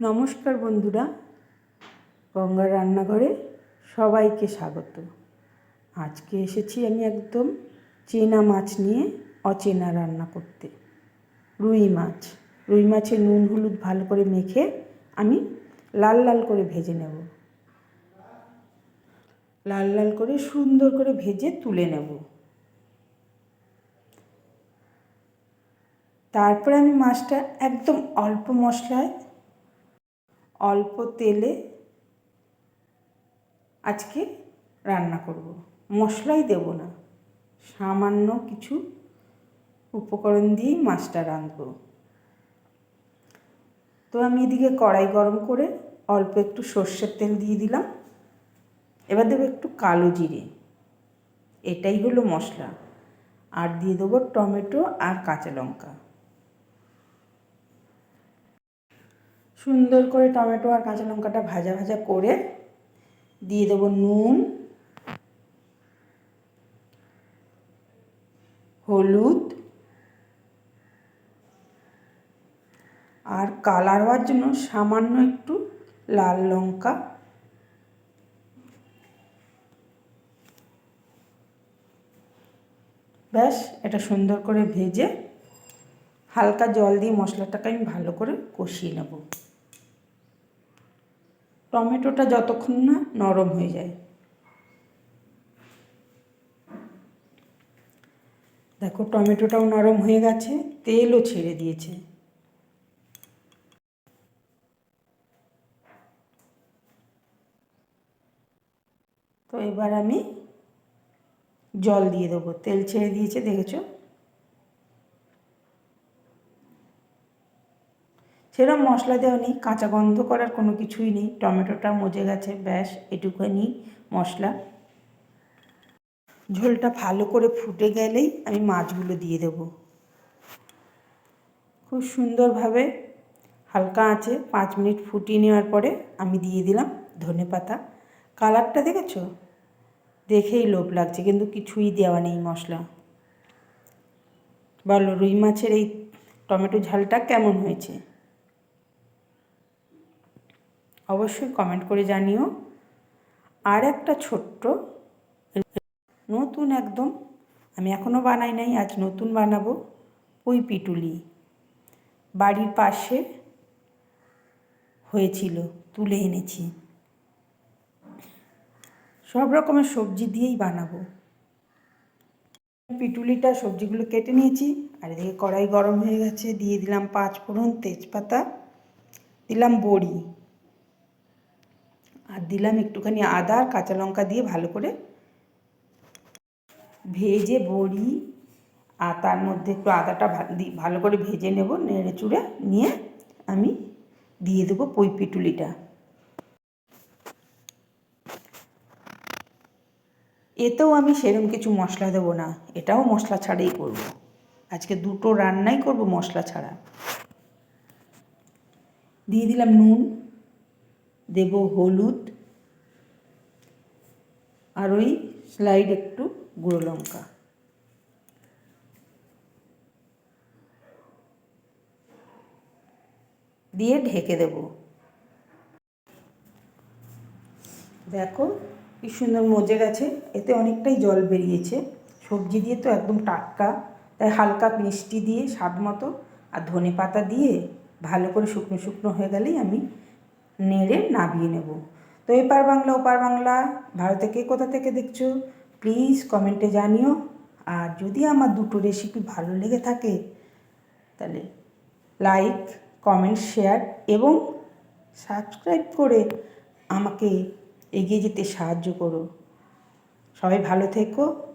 নমস্কার বন্ধুরা, গঙ্গার রান্নাঘরে সবাইকে স্বাগত। আজকে এসেছি আমি একদম চেনা মাছ নিয়ে অচেনা রান্না করতে। রুই মাছ। রুই মাছের নুন হলুদ ভালো করে মেখে আমি লাল লাল করে ভেজে নেব। লাল লাল করে সুন্দর করে ভেজে তুলে নেব। তারপরে আমি মাছটা একদম অল্প মশলায় অল্প তেলে আজকে রান্না করব। মশলাই দেব না। সামান্য কিছু উপকরণ দিয়েই মাছটা রাঁধব। তো আমি এদিকে কড়াই গরম করে অল্প একটু সর্ষের তেল দিয়ে দিলাম। এবার দেবো একটু কালো জিরে। এটাই হলো মশলা। আর দিয়ে দেবো টমেটো আর কাঁচা লঙ্কা। সুন্দর করে টমেটো আর কাঁচা লঙ্কাটা ভাজা ভাজা করে দিয়ে দেবো নুন, হলুদ আর কালার হওয়ার জন্য সামান্য একটু লাল লঙ্কা। ব্যাস, এটা সুন্দর করে ভেজে হালকা জল দিয়ে মশলাটাকে আমি ভালো করে কষিয়ে নেব। টমেটোটা যতক্ষণ না নরম হয়ে যায়। দেখো টমেটোটাও নরম হয়ে গেছে, তেলও ছেড়ে দিয়েছে। তো এবার আমি জল দিয়ে দেবো, তেল ছেড়ে দিয়েছে, দেখেছ? সেরকম মশলা দেওয়া নেই, কাঁচা গন্ধ করার কোনো কিছুই নেই, টমেটোটা মজে গেছে, ব্যাস, এটুকুনি মশলা। ঝোলটা ভালো করে ফুটে গেলেই আমি মাছগুলো দিয়ে দেব। খুব সুন্দরভাবে হালকা আছে, পাঁচ মিনিট ফুটিয়ে নেওয়ার পরে আমি দিয়ে দিলাম ধনে পাতা। কালারটা দেখেছ? দেখেই লোভ লাগছে, কিন্তু কিছুই দেওয়া নেই মশলা। বলো, রুই মাছের এই টমেটো ঝালটা কেমন হয়েছে? অবশ্যই কমেন্ট করে জানিও। আর একটা ছোট্ট নতুন একদম, আমি এখনও বানাই নাই, আজ নতুন বানাবো, পুঁই পিটুলি। বাড়ির পাশে হয়েছিল, তুলে এনেছি। সব রকমের সবজি দিয়েই বানাবো। পিটুলিটা, সবজিগুলো কেটে নিয়েছি, আর এদিকে কড়াই গরম হয়ে গেছে, দিয়ে দিলাম পাঁচ ফোড়ন তেজপাতা, দিলাম বড়ি। আর দিলাম একটুখানি আদা আর কাঁচা লঙ্কা দিয়ে ভালো করে ভেজে বড়ি আর তার মধ্যে একটু আদাটা ভালো করে ভেজে নেব, নেড়ে চুড়ে নিয়ে আমি দিয়ে দেবো পই পিটুলিটা। এতেও আমি সেরম কিছু মশলা দেবো না, এটাও মশলা ছাড়াই করব। আজকে দুটো রান্নাই করব মশলা ছাড়া। দিয়ে দিলাম নুন। দেব হলুদ। আর ওই স্লাইড একটু গুঁড়ো লঙ্কা। দিয়ে ঢেকে দেব। দেখো কি সুন্দর মজে গেছে। এতে অনেকটাই জল বেরিয়েছে। সবজি দিয়ে তো একদম টাটকা। তাই হালকা মিষ্টি দিয়ে স্বাদ মতো আর ধনে পাতা দিয়ে ভালো করে শুকনো শুকনো হয়ে গেলেই আমি নেড়ে নাবিয়ে নেব। তো এপার বাংলা, ওপার বাংলা, ভারতে কে কোথা থেকে দেখছ? প্লিজ কমেন্টে জানিও। আর যদি আমার দুটো রেসিপি ভালো লেগে থাকে, তাহলে লাইক কমেন্ট শেয়ার এবং সাবস্ক্রাইব করে আমাকে এগিয়ে যেতে সাহায্য করো। সবাই ভালো থেকো।